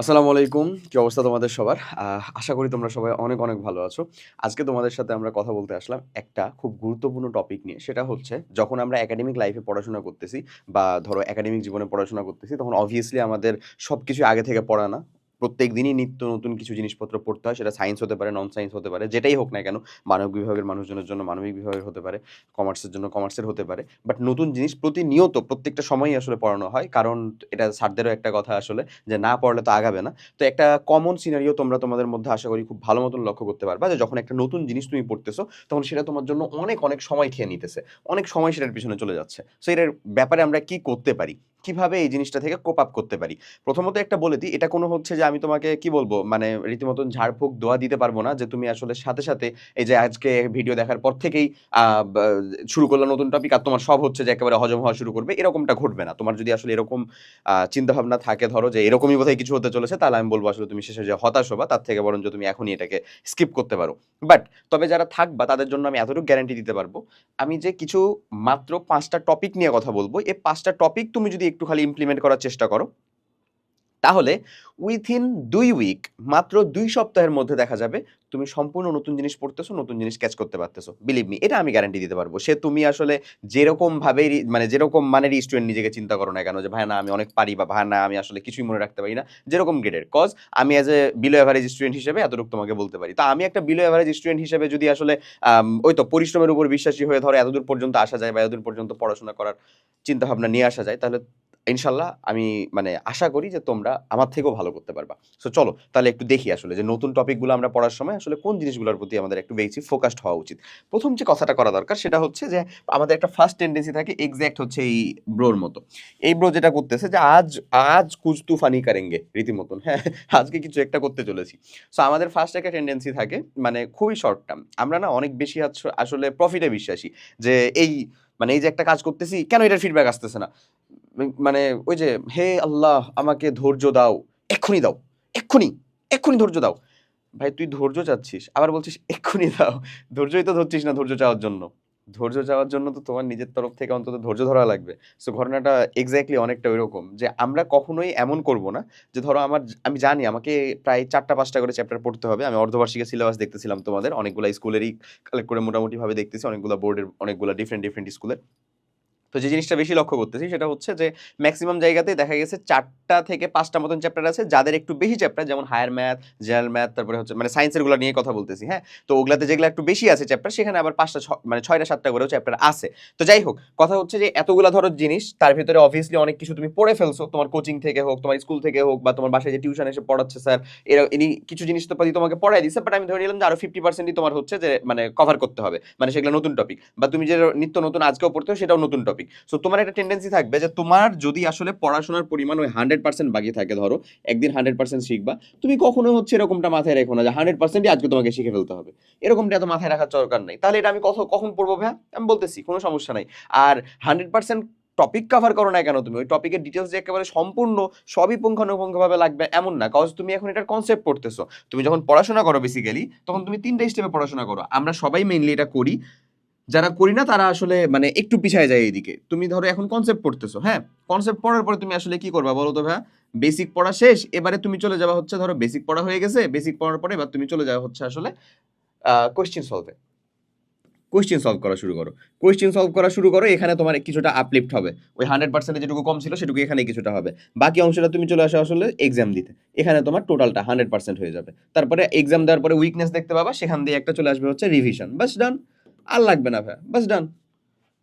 আসসালামু আলাইকুম। কি অবস্থা তোমাদের সবার? আশা করি তোমরা সবাই অনেক অনেক ভালো আছো। আজকে তোমাদের সাথে আমরা কথা বলতে আসলাম একটা খুব গুরুত্বপূর্ণ টপিক নিয়ে। সেটা হচ্ছে, যখন আমরা একাডেমিক লাইফে পড়াশোনা করতেছি বা ধরো একাডেমিক জীবনে পড়াশোনা করতেছি, তখন অবভিয়াসলি আমাদের সব কিছু আগে থেকে পড়া না। প্রত্যেক দিনই নিত্য নতুন কিছু জিনিসপত্র পড়তে হয়, সেটা সায়েন্স হতে পারে নন সায়েন্স হতে পারে, যেটাই হোক না কেন, মানব বিভাগের মানুষজনের জন্য, মানবিক বিভাগের হতে পারে কমার্সের জন্য কমার্সের হতে পারে বাট নতুন জিনিস প্রতিনিয়ত, প্রত্যেকটা সময়ই আসলে পড়ানো হয়, কারণ এটা স্যারদেরও একটা কথা আসলে, যে না পড়লে তো আগাবে না। তো একটা কমন সিনারিও তোমরা তোমাদের মধ্যে আশা করি খুব ভালো মতন লক্ষ্য করতে পারবা, যে যখন একটা নতুন জিনিস তুমি পড়তেছো, তখন সেটা তোমার জন্য অনেক অনেক সময় খেয়ে নিতেছে, অনেক সময় সেটার পিছনে চলে যাচ্ছে। সো এটার ব্যাপারে আমরা কি করতে পারি? কীভাবে এই জিনিসটা থেকে কোপ আপ করতে পারি? প্রথমত একটা বলে দিই, এটা কোনো হচ্ছে যে আমি তোমাকে কি বলব? মানে রীতিমতন ঝাড়ফুঁক দোয়া দিতে পারব না যে তুমি আসলে সাথে সাথে এই যে আজকে ভিডিও দেখার পর থেকেই শুরু করলে নতুন টপিক আর তোমার সব হচ্ছে যে একেবারে হজম হওয়া শুরু করবে, এরকমটা ঘটবে না। তোমার যদি আসলে এরকম চিন্তা ভাবনা থাকে ধরো যে এরকমই বোধহয় কিছু হতে চলেছে, তাহলে আমি বলব আসলে তুমি শেষে যে হতাশ হবা, তার থেকে বরঞ্চ তুমি এখনই এটাকে স্কিপ করতে পারো। বাট তবে যারা থাকবা, তাদের জন্য আমি এতটুকু গ্যারান্টি দিতে পারব, আমি যে কিছু মাত্র পাঁচটা টপিক নিয়ে কথা বলব, এই পাঁচটা টপিক তুমি যদি একটু খালি ইমপ্লিমেন্ট করার চেষ্টা করো। তাহলে উইথিন দুই উইক মাত্র দুই সপ্তাহের মধ্যে দেখা যাবে তুমি সম্পূর্ণ নতুন জিনিস পড়তেছো, নতুন জিনিস ক্যাচ করতে পারতেছো। বিলিভ মি এটা আমি গ্যারান্টি দিতে পারব। সে তুমি আসলে যেরকম ভাবে মানে যেরকম মানের স্টুডেন্ট নিজেকে চিন্তা করো না কেন যে, ভাই না, আমি অনেক পারি বা ভাই না, আমি আসলে কিছুই মনে রাখতে পারি না। যেরকম গ্রেডের কজ আমি as a below average student হিসেবে এতটুকু তোমাকে বলতে পারি তা আমি একটা বিলো অ্যাভারেজ স্টুডেন্ট হিসেবে যদি আসলে ওই তো পরিশ্রমের উপর বিশ্বাসী হয়ে ধরো এতদূর পর্যন্ত আসা যায় বা এতদূর পর্যন্ত পড়াশোনা করার চিন্তা ভাবনা নিয়ে আসা যায়, তাহলে ইনশাল্লাহ আমি মানে আশা করি যে তোমরা আমার থেকেও ভালো করতে পারবা। সো চলো, তাহলে একটু দেখি আসলে যে নতুন টপিকগুলো আমরা পড়ার সময় আসলে কোন জিনিসগুলোর প্রতি আমাদের একটু বেশি ফোকাসড হওয়া উচিত। প্রথম যে কথাটা করা দরকার সেটা হচ্ছে যে আমাদের একটা ফার্স্ট টেন্ডেন্সি থাকে এক্স্যাক্ট হচ্ছে এই ব্রোর মতো। এই ব্রো যেটা করতেছে যে আজ আজ কুচ তুফানি কারেঙ্গে রীতিমতন হ্যাঁ আজকে কিছু একটা করতে চলেছি। সো আমাদের ফার্স্ট একটা টেন্ডেন্সি থাকে মানে খুবই শর্ট টার্ম আমরা না অনেক বেশি আসলে প্রফিটে বিশ্বাসী যে এই মানে এই যে একটা কাজ করতেছি কেন এটার ফিডব্যাক আসতেছে না? মানে ওই যে, হে আল্লাহ, আমাকে ধৈর্য দাও। এক্ষুনি দাও। এক্ষুনি এক্ষুনি ধৈর্য দাও। ভাই, তুই ধৈর্য চাচ্ছিস? আবার বলছিস, এক্ষুনি দাও। ধৈর্যই তো ধরছিস না ধৈর্য চাওয়ার জন্য। ধৈর্য চাওয়ার জন্য তো তোমার নিজের তরফ থেকে অন্তত ধৈর্য ধরা লাগবে। সো ঘটনাটা এক্স্যাক্টলি অনেকটা ওইরকম যে, আমরা কখনোই এমন করব না যে, ধরো আমার, আমি জানি আমাকে প্রায় চারটা, পাঁচটা করে চ্যাপ্টার পড়তে হবে। আমি অর্ধবার্ষিকের সিলেবাস দেখতেছিলাম তোমাদের। অনেকগুলো স্কুলেরই কালেক্ট করে মোটামুটিভাবে দেখতেছি। অনেকগুলো বোর্ডের অনেকগুলো ডিফারেন্ট ডিফারেন্ট স্কুলের তো যে জিনিসটা বেশি লক্ষ্য করতেছি সেটা হচ্ছে যে ম্যাক্সিমাম জায়গাতেই দেখা গেছে চারটা থেকে পাঁচটা মতন চ্যাপ্টার আছে, যাদের একটু বেশি চ্যাপ্টার যেমন হায়ার ম্যাথ জেনারেল ম্যাথ তারপরে হচ্ছে মানে সায়েন্সেরগুলো নিয়ে কথা বলতেছি হ্যাঁ? তো ওগুলাতে যেগুলো একটু বেশি আছে চ্যাপ্টার সেখানে আবার পাঁচটা মানে ছয়টা, সাতটা করেও চ্যাপ্টার আছে। তো যাই হোক, কথা হচ্ছে যে এতগুলা ধরো জিনিস, তার ভিতরে অবভিয়াসলি অনেক কিছু তুমি পড়ে ফেলছো, তোমার কোচিং থেকে হোক, তোমার স্কুল থেকে হোক, বা তোমার বাসায় যে টিউশন এসে পড়াচ্ছে স্যার এরা, ইনি কিছু জিনিস তো তোমাকে পড়াই দিচ্ছে বাট আমি ধরে নিলাম যে আরও ফিফটি পার্সেন্টই তোমার হচ্ছে যে মানে কভার করতে হবে মানে সেগুলো নতুন টপিক বা তুমি যে নিত্য নতুন আজকেও পড়তে সেটাও নতুন টপিক সো তোমার একটা টেন্ডেন্সি থাকবে যে তোমার যদি আসলে পড়াশোনার পরিমাণ ওই হান্ড্রেড পার্সেন্ট বাকি থাকে, ধরো, একদিন হান্ড্রেড পার্সেন্ট শিখবা, তুমি কখনো হচ্ছে এরকমটা মাথায় রেখো না যে হান্ড্রেড পার্সেন্টই আজকে তোমাকে শিখে ফেলতে হবে। এরকমটা এত মাথায় রাখার দরকার নেই। তাহলে এটা আমি কখন কখন পড়ব ভাই আমি বলতেছি, কোনো সমস্যা নাই। আর হান্ড্রেড পার্সেন্ট টপিক কভার করো না কেন তুমি? ওই টপিকের ডিটেলস যে একেবারে সম্পূর্ণ সবই পুঙ্খানুপুঙ্খভাবে লাগবে এমন না। কজ তুমি এখন এটার কনসেপ্ট পড়তেছো। তুমি যখন পড়াশোনা করো বেসিক্যালি তখন তুমি তিনটা স্টেপে পড়াশোনা করো। আমরা সবাই মেইনলি এটা করি যারা করি না, তারা আসলে মানে একটু পিছায় যায় এইদিকে। তুমি ধরো এখন কনসেপ্ট পড়তেছো হ্যাঁ? কনসেপ্ট পড়ার পরে তুমি আসলে কি করবা বলো তো ভাইয়া? বেসিক পড়া শেষ, এবারে তুমি চলে যাওয়া হচ্ছে ধরো বেসিক পড়া হয়ে গেছে বেসিক পড়ার পরে এবার তুমি চলে যাওয়া হচ্ছে আসলে কোয়েশ্চেন সলভে কোয়েশ্চেন সলভ করা শুরু করো। কোয়েশ্চেন সলভ করা শুরু করো, এখানে তোমার কিছুটা আপলিফট হবে। ওই হান্ড্রেড পার্সেন্টে যেটুকু কম ছিল, সেটুকু এখানে কিছুটা হবে। বাকি অংশটা তুমি চলে আসো আসলে এক্সাম দিতে। এখানে তোমার টোটালটা হান্ড্রেড পার্সেন্ট হয়ে যাবে। তারপরে এক্সাম দেওয়ার পরে উইকনেস দেখতে পাবা, সেখান দিয়ে একটা চলে আসবে হচ্ছে রিভিশন বাস ডান আর লাগবে না ভাই বাস ডান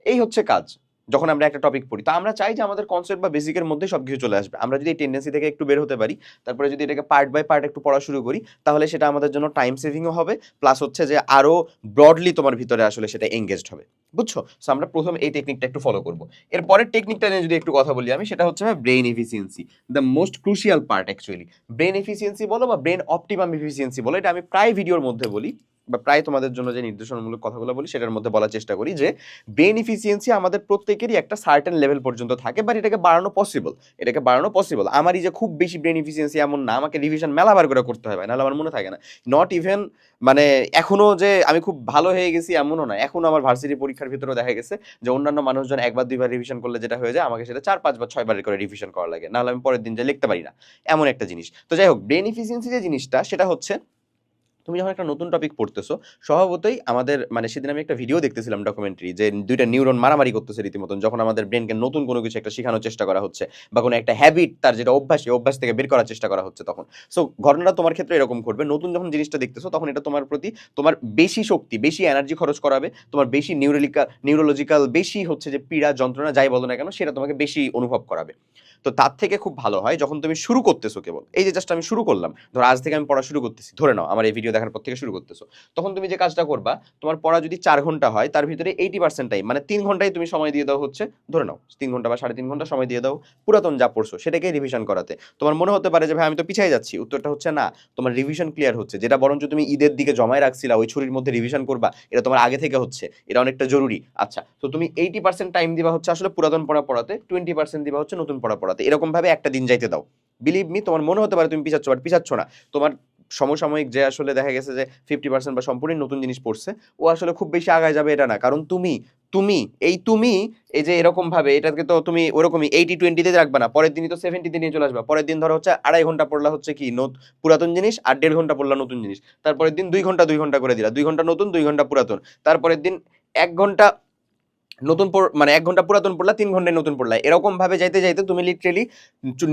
এই হচ্ছে কাজ। যখন আমরা একটা টপিক পড়ি, তো আমরা চাই যে আমাদের কনসেপ্ট বা বেসিকের মধ্যে সব কিছু চলে আসবে। আমরা যদি এই টেন্ডেন্সি থেকে একটু বের হতে পারি, তারপরে যদি এটাকে পার্ট বাই পার্ট একটু পড়া শুরু করি, তাহলে সেটা আমাদের জন্য টাইম সেভিংও হবে প্লাস হচ্ছে যে আরও ব্রডলি তোমার ভিতরে আসলে সেটা এঙ্গেজড হবে। বুঝছ? সো আমরা প্রথম এই টেকনিকটা একটু ফলো করব। এরপরের টেকনিকটা নিয়ে যদি একটু কথা বলি আমি, সেটা হচ্ছে brain efficiency the most crucial part actually brain efficiency বলো বা ব্রেন অপটিমাম এফিসিয়েন্সি বলো, এটা আমি প্রায় ভিডিওর মধ্যে বলি। বা প্রায় তোমাদের জন্য যে নির্দেশনামূলক কথাগুলো বলি, সেটার মধ্যে বলার চেষ্টা করি যে ব্রেন ইফিসিয়েন্সি আমাদের প্রত্যেকেরই একটা সার্টেন লেভেল পর্যন্ত থাকে বাট এটাকে বাড়ানো পসিবল এটাকে বাড়ানো পসিবল আমারই যে খুব বেশি ব্রেন ইফিসিয়েন্সি এমন না, আমাকে রিভিশন মেলাবার করে করতে হবে নাহলে আমার মনে থাকে না। নট ইভেন মানে এখনও যে আমি খুব ভালো হয়ে গেছি এমনও না, এখনও আমার ভার্সিটি পরীক্ষার ভিতরেও দেখা গেছে যে অন্যান্য মানুষজন একবার দুইবার রিভিশন করলে যেটা হয়ে যায়, আমাকে সেটা চার পাঁচবার ছয়বার করে রিভিশন করা লাগে। নাহলে আমি পরের দিন যে লিখতে পারি না। এমন একটা জিনিস। তো যাই হোক ব্রেন ইফিসিয়েন্সি যে জিনিসটা, সেটা হচ্ছে তুমি যখন একটা নতুন টপিক পড়তেছো, স্বভাবতই আমাদের মানে সেদিন আমি একটা ভিডিও দেখতেছিলাম ডকুমেন্টারি যে দুইটা নিউরন মারামারি করতেছে রীতিমতন, যখন আমাদের ব্রেনকে নতুন কোনো কিছু একটা শেখানোর চেষ্টা করা হচ্ছে বা কোনো একটা হ্যাবিট তার যেটা অভ্যাস, সেই অভ্যাস থেকে বের করার চেষ্টা করা হচ্ছে তখন। সো ঘটনাটা তোমার ক্ষেত্রে এরকম ঘটবে। নতুন যখন জিনিসটা দেখতেছো, তখন এটা তোমার প্রতি তোমার বেশি শক্তি, বেশি এনার্জি খরচ করাবে। তোমার বেশি নিউরোলিক্যাল নিউরোলজিক্যাল বেশি হচ্ছে যে পীড়া, যন্ত্রণা, যাই বলো না কেন, সেটা তোমাকে বেশি অনুভব করাবে। তো তার থেকে খুব ভালো হয় যখন তুমি শুরু করতেছো কেবল। এই যে জাস্ট আমি শুরু করলাম, ধরো আজ থেকে আমি পড়া শুরু করতেছি। ধরে নাও, আমার এই ভিডিও দেখার পর থেকে শুরু করতেছো। তখন তুমি যে কাজটা করবা, তোমার পড়া যদি চার ঘণ্টা হয়, তার ভিতরে এইটি পার্সেন্ট টাইম মানে তিন ঘন্টায় তুমি সময় দিয়ে দাও হচ্ছে, ধরে নাও, তিন ঘণ্টা বা সাড়ে তিন ঘণ্টা সময় দিয়ে দাও, পুরাতন যা পড়ছো সেটাকে রিভিশন করাতে। তোমার মনে হতে পারে যে, ভাই, আমি তো পিছিয়ে যাচ্ছি। উত্তরটা হচ্ছে, না, তোমার রিভিশন ক্লিয়ার হচ্ছে। যেটা বরঞ্চ তুমি ঈদের দিকে জমায় রাখছিলা, ওই ছুরির মধ্যে রিভিশন করবা, এটা তোমার আগে থেকে হচ্ছে, এটা অনেকটা জরুরি। আচ্ছা তো তুমি এইটি পার্সেন্ট টাইম দিবা হচ্ছে আসলে পুরাতন পড়া পড়াতে টোয়েন্টি পার্সেন্ট দিবা হচ্ছে নতুন পড়া পড়াতে। এরকম ভাবে একটা দিন যাইতে দাও। বিলিভ মি তোমার মনে হতে পারে তুমি পিছাচ্ছ বাট পিছাচ্ছ না। তোমার সমসাময়িক যে আসলে দেখা গেছে যে ফিফটি পার্সেন্ট বা সম্পূর্ণ নতুন জিনিস পড়ছে, ও আসলে খুব বেশি আগায় যাবে এটা না। কারণ তুমি তুমি, এই তুমি, এই যে এরকম ভাবে এটাকে তো তুমি ওরকমই এইটি টোয়েন্টিতে রাখবে না। পরের দিনই তো সেভেন্টিতে নিয়ে চলে আসবে। পরের দিন ধরো হচ্ছে আড়াই ঘণ্টা পড়লা হচ্ছে কি? পুরাতন জিনিস আর দেড় ঘণ্টা পড়লা নতুন জিনিস। তারপরের দিন দুই ঘণ্টা দুই ঘণ্টা করে দিলা। দুই ঘণ্টা নতুন, দুই ঘণ্টা পুরাতন। তারপরের দিন এক ঘণ্টা নতুন মানে এক ঘণ্টা পুরাতন পড়লা, তিন ঘন্টায় নতুন পড়লা। এরকম ভাবে যাইতে যাইতে তুমি লিটারেলি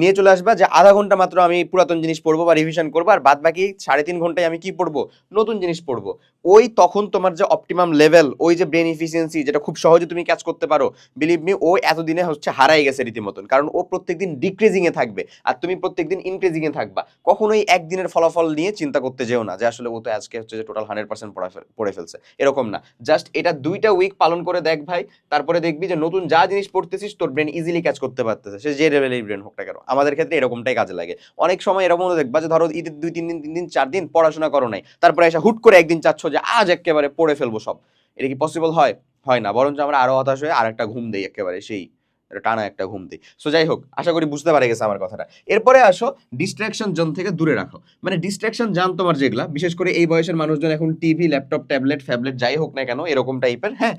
নিয়ে চলে আসবা যে আধা ঘণ্টা মাত্র আমি পুরাতন জিনিস পড়ব বা রিভিশন করব, আর বাদ বাকি সাড়ে তিন ঘন্টায় আমি কি পড়ব? নতুন জিনিস পড়ব। ওই তখন তোমার যে অপটিমাম লেভেল ওই যে ব্রেন ইফিসিয়েন্সি যেটা খুব সহজে তুমি ক্যাচ করতে পারো বিলিভ মি ও এতদিনে হচ্ছে হারাই গেছে রীতিমতন। কারণ ও প্রত্যেকদিন ডিক্রিজিং এ থাকবে, আর তুমি প্রত্যেকদিন ইনক্রিজিং এ থাকবা। কখনোই একদিনের ফলাফল নিয়ে চিন্তা করতে যেও না যে আসলে ও তো আজকে হচ্ছে যে টোটাল হান্ড্রেড পার্সেন্ট পড়ে ফেলছে। এরকম না। জাস্ট এটা দুইটা উইক পালন করে দেখ ভাই তারপরে দেখবি যে নতুন যা জিনিস পড়তেছিস, তোর ব্রেন ইজিলি কাজ করতে পারতেছে। সে যে লেভেলের ব্রেন হোক না কেন। আমাদের ক্ষেত্রে এরকমটাই কাজে লাগে। অনেক সময় এরকম দেখবা যে ধরো ঈদের দুই, তিন দিন তিন দিন, চার দিন পড়াশোনা করো নাই। তারপরে এসে হুট করে একদিন চাচ্ছ যে আজ একেবারে পড়ে ফেলব সব। এটা কি পসিবল হয়? হয় না। বরঞ্চ আমরা আরও হতাশ হয়ে আর একটা ঘুম দেই একেবারে, সেই একটা টানা একটা ঘুম দিই। সো যাই হোক আশা করি বুঝতে পারে গেছে আমার কথাটা। এরপরে আসো ডিস্ট্রাকশন জোন থেকে দূরে রাখো। মানে ডিস্ট্রাকশন জান তোমার যেগুলা, বিশেষ করে এই বয়সের মানুষজন এখন টিভি ল্যাপটপ ট্যাবলেট ফ্যাবলেট যাই হোক না কেন, এরকম টাইপের হ্যাঁ?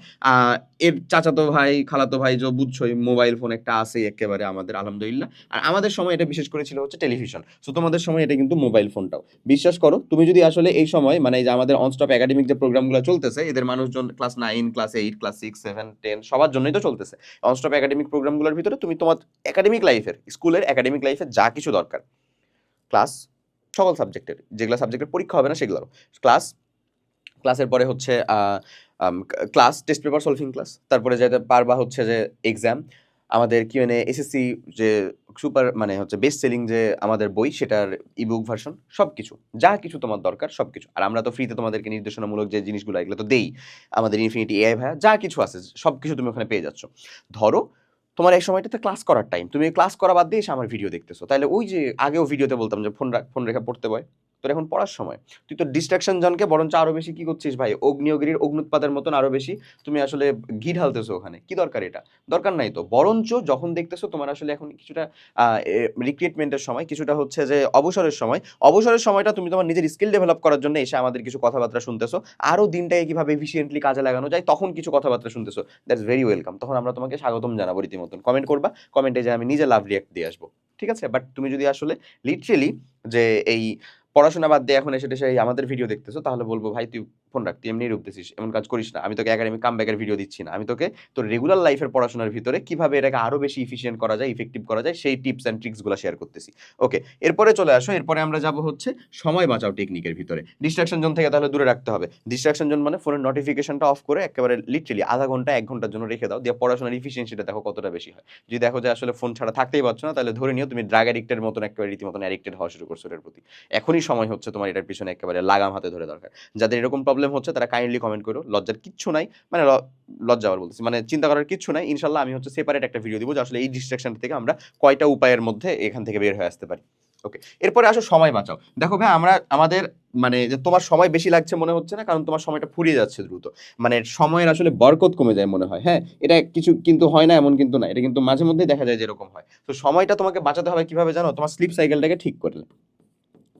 এর চাচাতো ভাই, খালাতো ভাই, যে বুঝছোই মোবাইল ফোন একটা আছেই একেবারে আমাদের, আলহামদুলিল্লাহ। আর আমাদের সময় এটা বিশেষ করে ছিল হচ্ছে টেলিভিশন সো তোমাদের সময় এটা কিন্তু মোবাইল ফোনটাও বিশ্বাস করো, তুমি যদি আসলে এই সময় মানে যে আমাদের অনস্টপ একাডেমিক যে প্রোগ্রামগুলো চলতেছে, এদের মানুষজন class nine class eight class six seven ten সবার জন্যই তো চলতেছে। অনস্টপ একাডেমিক প্রোগ্রামগুলোর ভিতরে তুমি তোমার একাডেমিক লাইফের স্কুলের একাডেমিক লাইফের যা কিছু দরকার। ক্লাস সকল সাবজেক্টের যেগুলো সাবজেক্টের পরীক্ষা হবে না সেগুলোরও। ক্লাস ক্লাসের পরে হচ্ছে class test paper solving class তারপরে যেতে পারবা হচ্ছে যে এক্সাম আমাদের কিউ এন এসএসসি যে সুপার মানে হচ্ছে বেস্ট সেলিং যে আমাদের বই, সেটার ইবুক ভার্সন সব কিছু যা কিছু তোমার দরকার সব কিছু আর আমরা তো ফ্রিতে তোমাদেরকে নির্দেশনামূলক যে জিনিসগুলো, এগুলো তো দেই। আমাদের ইনফিনিটি এআই ভাইয়া, যা কিছু আছে সব কিছু তুমি ওখানে পেয়ে যাচ্ছ। ধরো তোমার এই সময়টাতে ক্লাস করার টাইম তুমি ক্লাস করা বাদ দিয়ে এসে আমার ভিডিও দেখতেছো। তাহলে ওই যে আগেও ভিডিওতে বলতাম যে, ফোন ফোন রেখে পড়তে বয়। তোর এখন পড়ার সময়। তুই তো ডিস্ট্রাকশন জনকে বরঞ্চ আরও বেশি কি করছিস ভাই? অগ্নিয়গিরির অগ্নুৎপাতের মতন আরও বেশি তুমি আসলে ঘি ঢালতেছো ওখানে। কি দরকার এটা? দরকার নাই তো। বরঞ্চ যখন দেখতেছো তোমার আসলে এখন কিছুটা রিক্রুটমেন্টের সময়, কিছুটা হচ্ছে যে অবসরের সময়, অবসরের সময়টা তুমি তোমার নিজের স্কিল ডেভেলপ করার জন্য এসে আমাদের কিছু কথাবার্তা শুনতেছো। আরও দিনটাকে কীভাবে এফিসিয়েন্টলি কাজে লাগানো যায়, তখন কিছু কথাবার্তা শুনতেছো। দ্যাটস ভেরি ওয়েলকাম তখন আমরা তোমাকে স্বাগতম জানাব রীতিমতন। কমেন্ট করবা কমেন্টে যে আমি নিজে লাভ রিয়াক্ট দিয়ে আসব। ঠিক আছে? বাট তুমি যদি আসলে লিটারেলি যে এই পড়াশোনা বাদ দিয়ে এখন এসে এসে আমাদের ভিডিও দেখতেছো তাহলে বলব ভাই তুই ফোন রাখ তুই এমনি রূপতেছিস এমন কাজ করিস না। আমি তোকে একাডেমিক কাম ব্যাকের ভিডিও দিচ্ছি না। আমি তোকে তোর রেগুলার লাইফের পড়াশোনার ভিতরে কীভাবে এটাকে আরও বেশি ইফিসিয়েন্ট করা যায় ইফেক্টিভ করা যায়, সেই টিপস অ্যান্ড ট্রিক্সগুলো শেয়ার করতেছি। ওকে এরপরে চলে আসো, এরপরে আমরা যাব হচ্ছে সময় বাঁচাও টেকনিকের ভিতরে। ডিস্ট্রাকশন জোন থেকে তাহলে দূরে রাখতে হবে। ডিস্ট্রাকশন জোন মানে ফোনের নোটিফিকেশনটা অফ করে একেবারে লিটারেলি আধা ঘণ্টা, এক ঘণ্টার জন্য রেখে দাও। দিয়ে পড়াশোনার ইফিসিয়েন্সিটা দেখো কতটা বেশি হয়। যদি দেখো যে আসলে ফোন ছাড়া থাকতেই পারছ না, তাহলে ধরে নিও তুমি ড্রাগ অ্যাডিক্টের মতন একেবারে রীতিমতন অ্যাডিক্টেড হওয়া শুরু করছ এটার প্রতি। এখনই সময় হচ্ছে তোমার এটার পিছনে একেবারে লাগাম হাতে ধরে দরকার। যাদের এরকম প্রবলেম হচ্ছে, তারা কাইন্ডলি কমেন্ট করো। লজ্জার কিচ্ছু নাই মানে লজ্জা আবার বলতেছি। মানে চিন্তা করার কিচ্ছু নাই। ইনশাল্লাহ আমি হচ্ছে সেপারেট একটা ভিডিও দিব, যে আসলে এই ডিস্ট্রাকশন থেকে আমরা কয়টা উপায়ের মধ্যে এখান থেকে বের হয়ে আসতে পারি। ওকে এরপরে আসো সময় বাঁচাও। দেখো ভাই আমরা, আমাদের মানে যে তোমার সময় বেশি লাগছে মনে হচ্ছে না, কারণ তোমার সময়টা ফুরিয়ে যাচ্ছে দ্রুত। মানে সময়ের আসলে বরকত কমে যায় মনে হয় হ্যাঁ? এটা কিছু কিন্তু হয় না, এমন কিন্তু না। এটা কিন্তু মাঝে মধ্যেই দেখা যায় যেরকম হয়। তো সময়টা তোমাকে বাঁচাতে হবে কীভাবে জানো? তোমার স্লিপ সাইকেলটাকে ঠিক করলে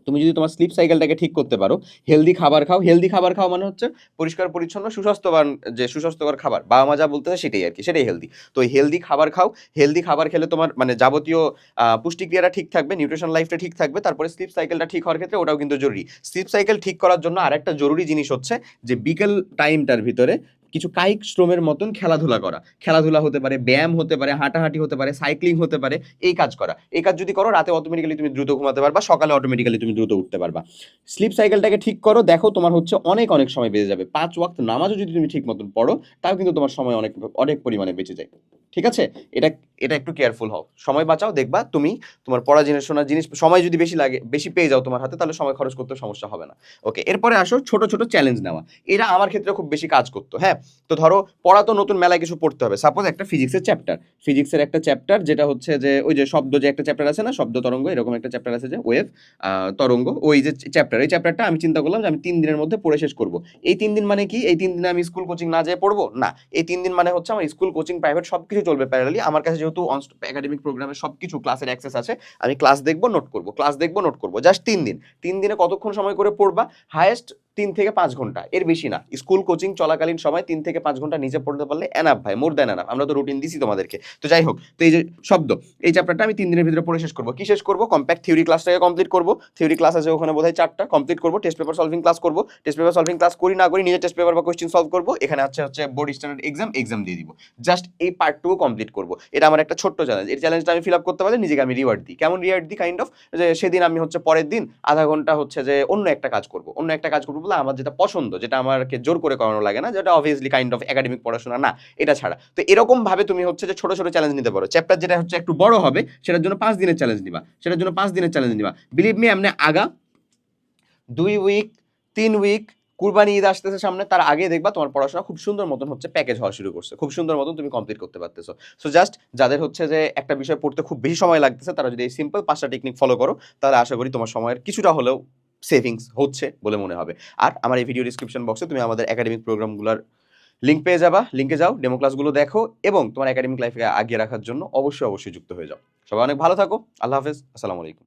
তুমি যদি তোমার স্লিপ সাইকেলটাকে ঠিক করতে পারো হেলদি খাবার খাও হেলদি খাবার খাও মানে হচ্ছে পরিষ্কার, পরিচ্ছন্ন সুস্বাস্থ্যবান যে সুস্বাস্থ্যকর খাবার। বাবা মা যা বলতেছে সেটাই আর কি সেটাই হেলদি তো হেলদি খাবার খাও হেলদি খাবার খেলে তোমার মানে যাবতীয় পুষ্টিক্রিয়াটা ঠিক থাকবে নিউট্রিশন লাইফটা ঠিক থাকবে, তারপরে স্লিপ সাইকেলটা ঠিক হওয়ার ক্ষেত্রে ওটাও কিন্তু জরুরি। স্লিপ সাইকেল ঠিক করার জন্য আরেকটা জরুরি জিনিস হচ্ছে যে বিকেল টাইমটার ভিতরে কিছু কায়িক শ্রমের মতন খেলাধুলা করা। খেলাধুলা হতে পারে, ব্যায়াম হতে পারে, হাঁটাহাঁটি হতে পারে, সাইক্লিং হতে পারে, এই কাজ করা। এই কাজ যদি করো, রাতে অটোমেটিক্যালি তুমি দ্রুত ঘুমাতে পারবা, সকালে অটোমেটিক্যালি তুমি দ্রুত উঠতে পারবা। স্লিপ সাইকেলটাকে ঠিক করো, দেখো তোমার হচ্ছে অনেক অনেক সময় বেঁচে যাবে। পাঁচ ওয়াক্ত নামাজও যদি তুমি ঠিক মতন পড়ো, তাও কিন্তু তোমার সময় অনেক অনেক পরিমাণে বেঁচে যায়। ঠিক আছে? এটা এটা একটু কেয়ারফুল হও। সময় বাঁচাও, দেখবা তুমি তোমার পড়া জিনিস, শোনার জিনিস, সময় যদি বেশি লাগে, বেশি পেয়ে যাও তোমার হাতে, তাহলে সময় খরচ করতে সমস্যা হবে না। ওকে এরপরে আসো ছোট ছোট চ্যালেঞ্জ নেওয়া। এটা আমার ক্ষেত্রে খুব বেশি কাজ করতো। হ্যাঁ তো ধরো পড়া তো নতুন মেলায় কিছু পড়তে হবে। সাপোজ একটা ফিজিক্সের চ্যাপ্টার ফিজিক্সের একটা চ্যাপ্টার যেটা হচ্ছে যে ওই যে শব্দ যে একটা চ্যাপ্টার আছে না, শব্দ তরঙ্গ, এরকম একটা চ্যাপ্টার আছে যে ওয়েভ তরঙ্গ, ওই যে চ্যাপ্টার এই চ্যাপ্টারটা আমি চিন্তা করলাম যে আমি তিন দিনের মধ্যে পড়ে শেষ করব। এই তিন দিন মানে কি? এই তিন দিনে আমি স্কুল কোচিং না যেয়ে পড়ব? না। এই তিন দিন মানে হচ্ছে আমার স্কুল কোচিং প্রাইভেট সব কিছু চলবে প্যারালি আমার কাছে যেহেতু একাডেমিক প্রোগ্রামে সব কিছু ক্লাসের অ্যাক্সেস আছে, আমি ক্লাস দেখব নোট করব। ক্লাস দেখব নোট করব। জাস্ট তিন দিন। তিন দিনে কতক্ষণ সময় করে পড়বা? হায়েস্ট তিন থেকে পাঁচ ঘণ্টা, এর বেশি না। স্কুল কোচিং চলাকালীন সময় তিন থেকে পাঁচ ঘণ্টা নিজে পড়তে পারলে এনাফ ভাই মোর দেন এনাফ আমরা তো রুটিন দিছি তোমাদেরকে। তো যাই হোক, তো এই যে শব্দ, এই চ্যাপ্টারটা আমি তিন দিনের ভিতরে পড়ে শেষ করব। কি শেষ করব? কম্প্যাক্ট থিওরি ক্লাসটাকে কমপ্লিট করব। থিওরি ক্লাস আছে ওখানে বোধহয় চারটা। কমপ্লিট করব টেস্ট পেপার সলভিং ক্লাস করব। টেস্ট পেপার সলভিং ক্লাস করি, না করি নিজের টেস্ট পেপার বা কোয়েশ্চেন সলভ করব। এখানে হচ্ছে হচ্ছে বোর্ড স্ট্যান্ডার্ড এক্সাম এক্সাম দিয়ে দিব। জাস্ট এই পার্টটুকু কমপ্লিট করব। এটা আমার একটা ছোট্ট চ্যালেঞ্জ এই চ্যালেঞ্জটা আমি ফিল আপ করতে পারলে নিজেকে আমি রিওয়ার্ড দিই। কেমন রিওয়ার্ড দিই? কাইন্ড অফ যে সেদিন আমি হচ্ছে পরের দিন আধা ঘণ্টা হচ্ছে যে অন্য একটা কাজ করব। অন্য একটা কাজ করব বলে আমার যেটা পছন্দ, যেটা আমাকে জোর করে করানো লাগে না, যেটা অবভিয়াসলি কাইন্ড অফ একাডেমিক পড়াশোনা না, এটা ছাড়া। তো এরকম ভাবে তুমি হচ্ছে যে ছোট ছোট চ্যালেঞ্জ নিতে পারো। চ্যাপ্টার যেটা হচ্ছে একটু বড় হবে, সেটার জন্য পাঁচ দিনের চ্যালেঞ্জ নিবা। সেটার জন্য পাঁচ দিনের চ্যালেঞ্জ নিবা। বিলিভ মি এমনি আগা, দুই উইক তিন উইক কুরবানি ঈদ আসতেছে সামনে, তার আগে দেখবা তোমার পড়াশোনা খুব সুন্দর মতন হচ্ছে প্যাকেজ হওয়া শুরু করছে। খুব সুন্দর মতন তুমি কমপ্লিট করতে পারতেছো। সো জাস্ট যাদের হচ্ছে যে একটা বিষয় পড়তে খুব বেশি সময় লাগতেছে, তারা যদি এই সিম্পল পাঁচটা টেকনিক ফলো করো, তাহলে আশা করি তোমার সময়ের কিছুটা হলেও সেভিংস হচ্ছে বলে মনে হবে। আর আমার এই ভিডিও ডিসক্রিপশন বক্সে তুমি আমাদের একাডেমিক প্রোগ্রামগুলোর লিঙ্ক পেয়ে যাবা। লিঙ্কে যাও ডেমো ক্লাসগুলো দেখো এবং তোমার একাডেমিক লাইফকে আগিয়ে রাখার জন্য অবশ্যই অবশ্যই যুক্ত হয়ে যাও। সবাই অনেক ভালো থাকো। আল্লাহ হাফেজ। আসসালামু আলাইকুম।